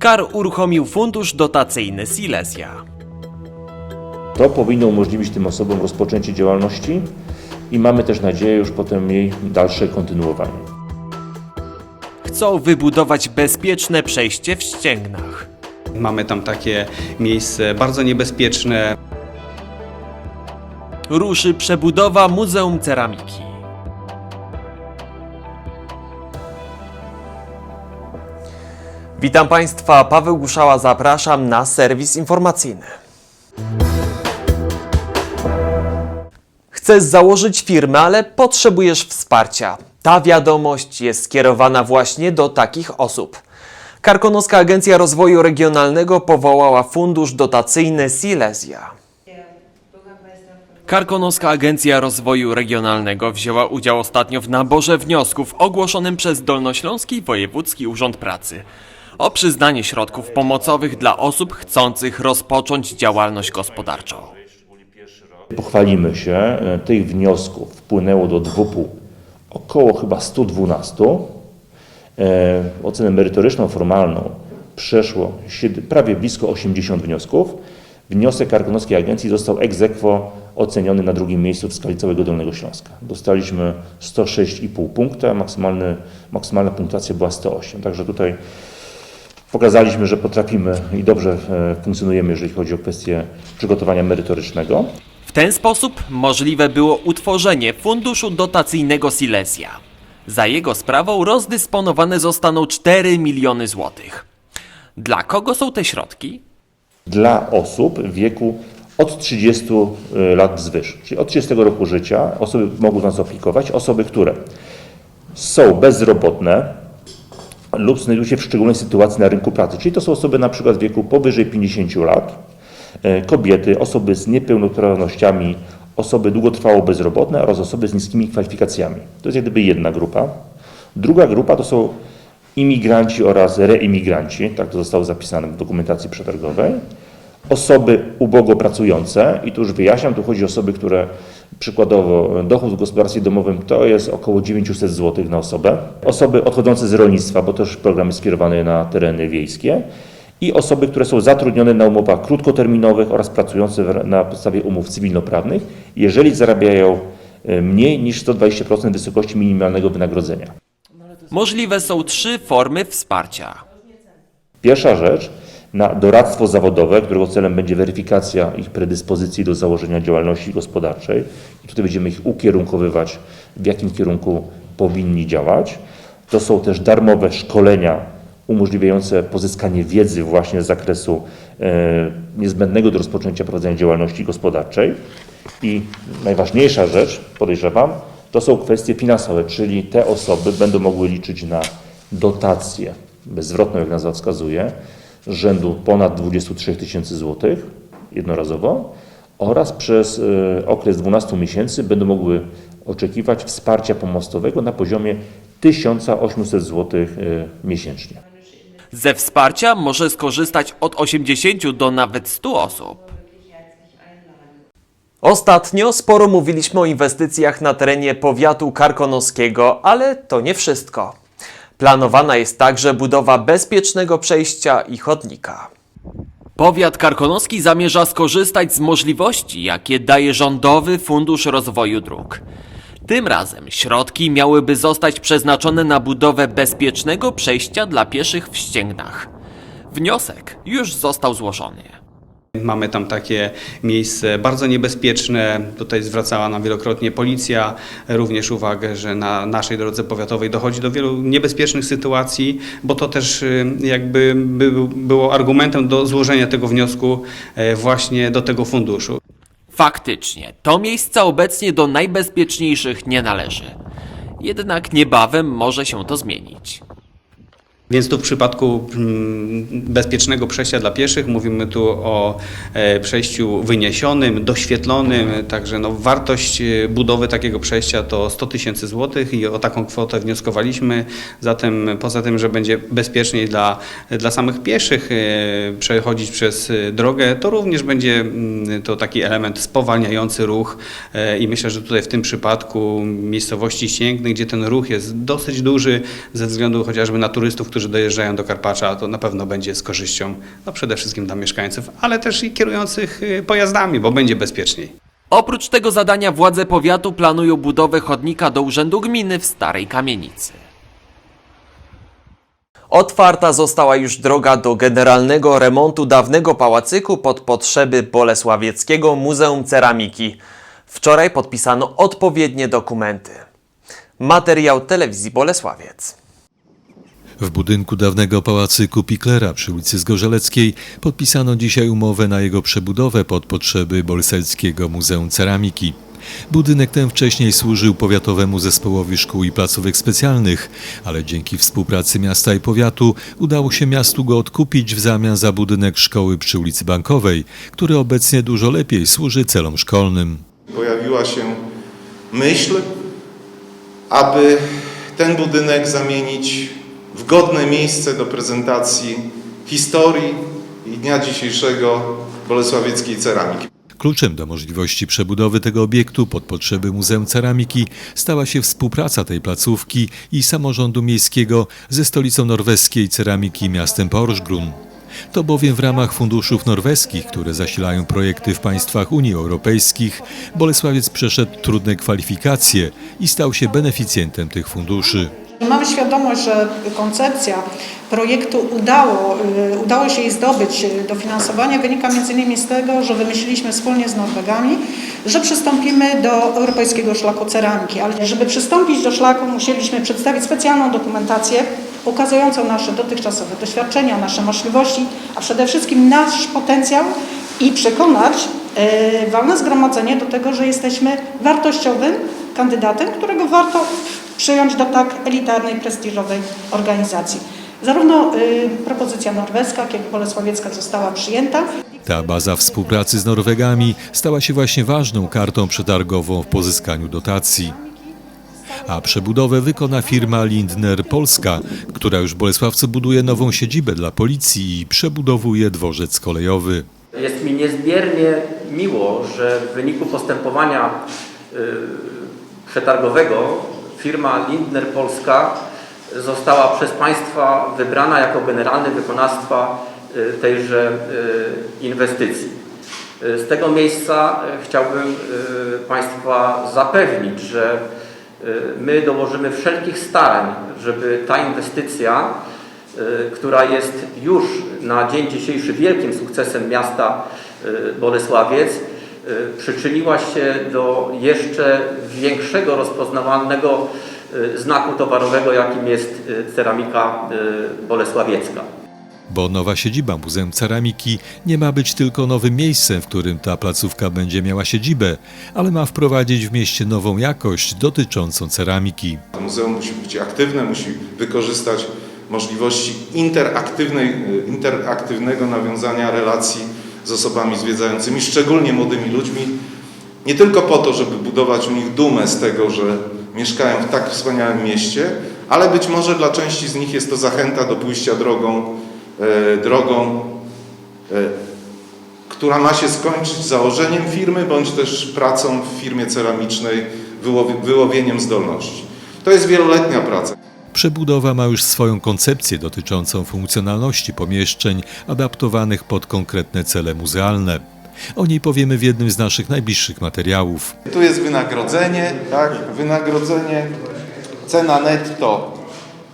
KAR uruchomił fundusz dotacyjny Silesia. To powinno umożliwić tym osobom rozpoczęcie działalności i mamy też nadzieję już potem jej dalsze kontynuowanie. Chcą wybudować bezpieczne przejście w ścięgnach. Mamy tam takie miejsce bardzo niebezpieczne. Ruszy przebudowa Muzeum Ceramiki. Witam Państwa, Paweł Guszała, zapraszam na serwis informacyjny. Chcesz założyć firmę, ale potrzebujesz wsparcia. Ta wiadomość jest skierowana właśnie do takich osób. Karkonoska Agencja Rozwoju Regionalnego powołała fundusz dotacyjny Silesia. Karkonoska Agencja Rozwoju Regionalnego wzięła udział ostatnio w naborze wniosków ogłoszonym przez Dolnośląski Wojewódzki Urząd Pracy o przyznanie środków pomocowych dla osób chcących rozpocząć działalność gospodarczą. Pochwalimy się, tych wniosków wpłynęło do dwupu około chyba 112. E, Ocenę merytoryczną, formalną przeszło prawie blisko 80 wniosków. Wniosek Karkonoskiej Agencji został ex aequo oceniony na drugim miejscu w skali całego Dolnego Śląska. Dostaliśmy 106,5 punkta, maksymalny, maksymalna punktacja była 108. Także tutaj pokazaliśmy, że potrafimy i dobrze e, funkcjonujemy, jeżeli chodzi o kwestię przygotowania merytorycznego. W ten sposób możliwe było utworzenie funduszu dotacyjnego Silesia. Za jego sprawą rozdysponowane zostaną 4 miliony złotych. Dla kogo są te środki? dla osób w wieku od 30 lat wzwyż. Czyli od 30 roku życia osoby mogą nas aplikować, osoby, które są bezrobotne lub znajdują się w szczególnej sytuacji na rynku pracy. Czyli to są osoby na przykład w wieku powyżej 50 lat, e, kobiety, osoby z niepełnosprawnościami, osoby długotrwało bezrobotne oraz osoby z niskimi kwalifikacjami. To jest jak gdyby jedna grupa. Druga grupa to są imigranci oraz reimigranci, tak to zostało zapisane w dokumentacji przetargowej. Osoby ubogo pracujące, i tu już wyjaśniam, tu chodzi o osoby, które przykładowo dochód w gospodarstwie domowym to jest około 900 zł na osobę. Osoby odchodzące z rolnictwa, bo też program jest skierowany na tereny wiejskie. I osoby, które są zatrudnione na umowach krótkoterminowych oraz pracujące na podstawie umów cywilnoprawnych, jeżeli zarabiają e, mniej niż 120% wysokości minimalnego wynagrodzenia. Możliwe są trzy formy wsparcia. Pierwsza rzecz, na doradztwo zawodowe, którego celem będzie weryfikacja ich predyspozycji do założenia działalności gospodarczej. I tutaj będziemy ich ukierunkowywać, w jakim kierunku powinni działać. To są też darmowe szkolenia umożliwiające pozyskanie wiedzy właśnie z zakresu e, niezbędnego do rozpoczęcia prowadzenia działalności gospodarczej. I najważniejsza rzecz, podejrzewam, to są kwestie finansowe, czyli te osoby będą mogły liczyć na dotację bezzwrotną, jak nazwa wskazuje, rzędu ponad 23 tysięcy złotych jednorazowo oraz przez e, okres 12 miesięcy będą mogły oczekiwać wsparcia pomostowego na poziomie 1800 zł miesięcznie. Ze wsparcia może skorzystać od 80 do nawet 100 osób. Ostatnio sporo mówiliśmy o inwestycjach na terenie powiatu karkonoskiego, ale to nie wszystko. Planowana jest także budowa bezpiecznego przejścia i chodnika. Powiat karkonoski zamierza skorzystać z możliwości, jakie daje Rządowy Fundusz Rozwoju Dróg. Tym razem środki miałyby zostać przeznaczone na budowę bezpiecznego przejścia dla pieszych w ścięgnach. Wniosek już został złożony. Mamy tam takie miejsce bardzo niebezpieczne. Tutaj zwracała nam wielokrotnie policja również uwagę, że na naszej drodze powiatowej dochodzi do wielu niebezpiecznych sytuacji, bo to też y, jakby by- było argumentem do złożenia tego wniosku e, właśnie do tego funduszu. Faktycznie, to miejsce obecnie do najbezpieczniejszych nie należy. Jednak niebawem może się to zmienić. Więc tu w przypadku mm, bezpiecznego przejścia dla pieszych mówimy tu o e, przejściu wyniesionym, doświetlonym, także no, wartość e, budowy takiego przejścia to 100 tysięcy złotych i o taką kwotę wnioskowaliśmy. Zatem poza tym, że będzie bezpieczniej dla, dla samych pieszych e, przechodzić przez drogę, to również będzie mm, to taki element spowalniający ruch i myślę, że tutaj w tym przypadku miejscowości Ścięgny, gdzie ten ruch jest dosyć duży ze względu chociażby na turystów, którzy dojeżdżają do Karpacza, to na pewno będzie z korzyścią no przede wszystkim dla mieszkańców, ale też i kierujących y, pojazdami, bo będzie bezpieczniej. Oprócz tego zadania władze powiatu planują budowę chodnika do urzędu gminy w Starej Kamienicy. Otwarta została już droga do generalnego remontu dawnego pałacyku pod potrzeby Bolesławieckiego Muzeum Ceramiki. Wczoraj podpisano odpowiednie dokumenty. Materiał telewizji Bolesławiec. W budynku dawnego pałacyku Piklera przy ulicy Zgorzeleckiej podpisano dzisiaj umowę na jego przebudowę pod potrzeby Bolselskiego Muzeum Ceramiki. Budynek ten wcześniej służył powiatowemu zespołowi szkół i placówek specjalnych, ale dzięki współpracy miasta i powiatu udało się miastu go odkupić w zamian za budynek szkoły przy ulicy Bankowej, który obecnie dużo lepiej służy celom szkolnym. pojawiła się myśl, aby ten budynek zamienić w godne miejsce do prezentacji historii i dnia dzisiejszego bolesławieckiej ceramiki. Kluczem do możliwości przebudowy tego obiektu pod potrzeby Muzeum Ceramiki stała się współpraca tej placówki i samorządu miejskiego ze stolicą norweskiej ceramiki miastem Porsgrunn. To bowiem w ramach funduszów norweskich, które zasilają projekty w państwach Unii Europejskich, Bolesławiec przeszedł trudne kwalifikacje i stał się beneficjentem tych funduszy. Mamy świadomość, że koncepcja projektu udało, y, udało się jej zdobyć dofinansowanie. Wynika m.in. z tego, że wymyśliliśmy wspólnie z Norwegami, że przystąpimy do Europejskiego Szlaku Ceramiki. Ale żeby przystąpić do szlaku, musieliśmy przedstawić specjalną dokumentację ukazującą nasze dotychczasowe doświadczenia, nasze możliwości, a przede wszystkim nasz potencjał i przekonać y, walne zgromadzenie do tego, że jesteśmy wartościowym kandydatem, którego warto przyjąć do tak elitarnej, prestiżowej organizacji. Zarówno y, propozycja norweska, jak i bolesławiecka została przyjęta. Ta baza współpracy z Norwegami stała się właśnie ważną kartą przetargową w pozyskaniu dotacji. A przebudowę wykona firma Lindner Polska, która już w Bolesławcu buduje nową siedzibę dla policji i przebudowuje dworzec kolejowy. Jest mi niezmiernie miło, że w wyniku postępowania y, przetargowego firma Lindner Polska została przez Państwa wybrana jako generalny wykonawstwa y, tejże y, inwestycji. Y, Z tego miejsca chciałbym Państwa zapewnić, że my dołożymy wszelkich starań, żeby ta inwestycja która jest już na dzień dzisiejszy wielkim sukcesem miasta Bolesławiec, przyczyniła się do jeszcze większego rozpoznawalnego y, znaku towarowego, jakim jest y, ceramika y, bolesławiecka. Bo nowa siedziba Muzeum Ceramiki nie ma być tylko nowym miejscem, w którym ta placówka będzie miała siedzibę, ale ma wprowadzić w mieście nową jakość dotyczącą ceramiki. Muzeum musi być aktywne, musi wykorzystać możliwości interaktywnej, interaktywnego nawiązania relacji z osobami zwiedzającymi, szczególnie młodymi ludźmi. Nie tylko po to, żeby budować u nich dumę z tego, że mieszkają w tak wspaniałym mieście, ale być może dla części z nich jest to zachęta do pójścia drogą, e, drogą e, która ma się skończyć założeniem firmy, bądź też pracą w firmie ceramicznej, wyłowi- wyłowieniem zdolności. To jest wieloletnia praca. Przebudowa ma już swoją koncepcję dotyczącą funkcjonalności pomieszczeń adaptowanych pod konkretne cele muzealne. O niej powiemy w jednym z naszych najbliższych materiałów. Tu jest wynagrodzenie, tak? Wynagrodzenie, cena netto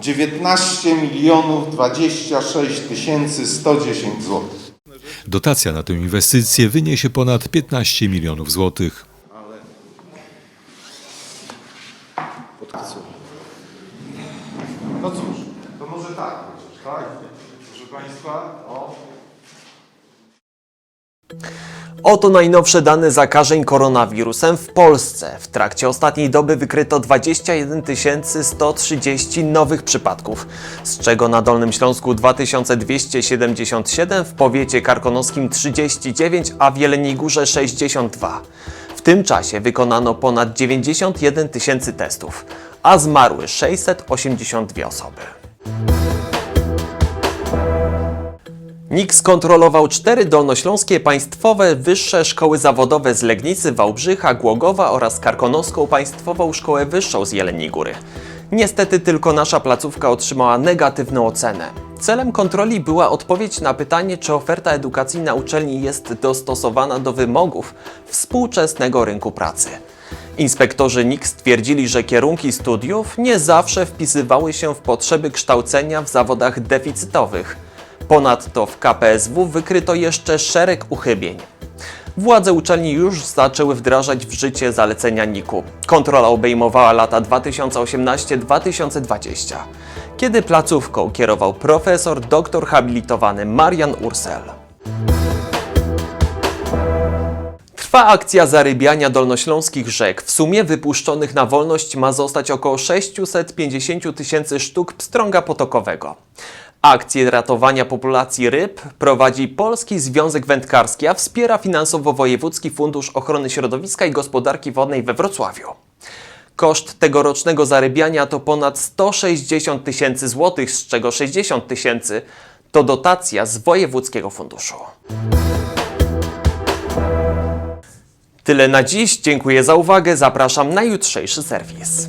19 milionów 26 tysięcy 110 zł. Dotacja na tę inwestycję wyniesie ponad 15 milionów złotych. No cóż, to może tak, tak? Proszę Państwa, o. Oto najnowsze dane zakażeń koronawirusem w Polsce. W trakcie ostatniej doby wykryto 21 130 nowych przypadków, z czego na Dolnym Śląsku 2277, w powiecie karkonoskim 39, a w Jeleniej Górze 62. W tym czasie wykonano ponad 91 tysięcy testów, a zmarły 682 osoby. NIK skontrolował cztery dolnośląskie państwowe wyższe szkoły zawodowe z Legnicy, Wałbrzycha, Głogowa oraz Karkonoską Państwową Szkołę Wyższą z Jeleniej Góry. Niestety tylko nasza placówka otrzymała negatywną ocenę. Celem kontroli była odpowiedź na pytanie, czy oferta edukacyjna uczelni jest dostosowana do wymogów współczesnego rynku pracy. Inspektorzy NIK stwierdzili, że kierunki studiów nie zawsze wpisywały się w potrzeby kształcenia w zawodach deficytowych. Ponadto w KPSW wykryto jeszcze szereg uchybień. Władze uczelni już zaczęły wdrażać w życie zalecenia NIK-u. Kontrola obejmowała lata 2018-2020, kiedy placówką kierował profesor doktor habilitowany Marian Ursel. Trwa akcja zarybiania dolnośląskich rzek. W sumie wypuszczonych na wolność ma zostać około 650 tysięcy sztuk pstrąga potokowego. Akcję ratowania populacji ryb prowadzi Polski Związek Wędkarski, a wspiera finansowo Wojewódzki Fundusz Ochrony Środowiska i Gospodarki Wodnej we Wrocławiu. Koszt tegorocznego zarybiania to ponad 160 tysięcy złotych, z czego 60 tysięcy to dotacja z Wojewódzkiego Funduszu. Tyle na dziś. Dziękuję za uwagę. Zapraszam na jutrzejszy serwis.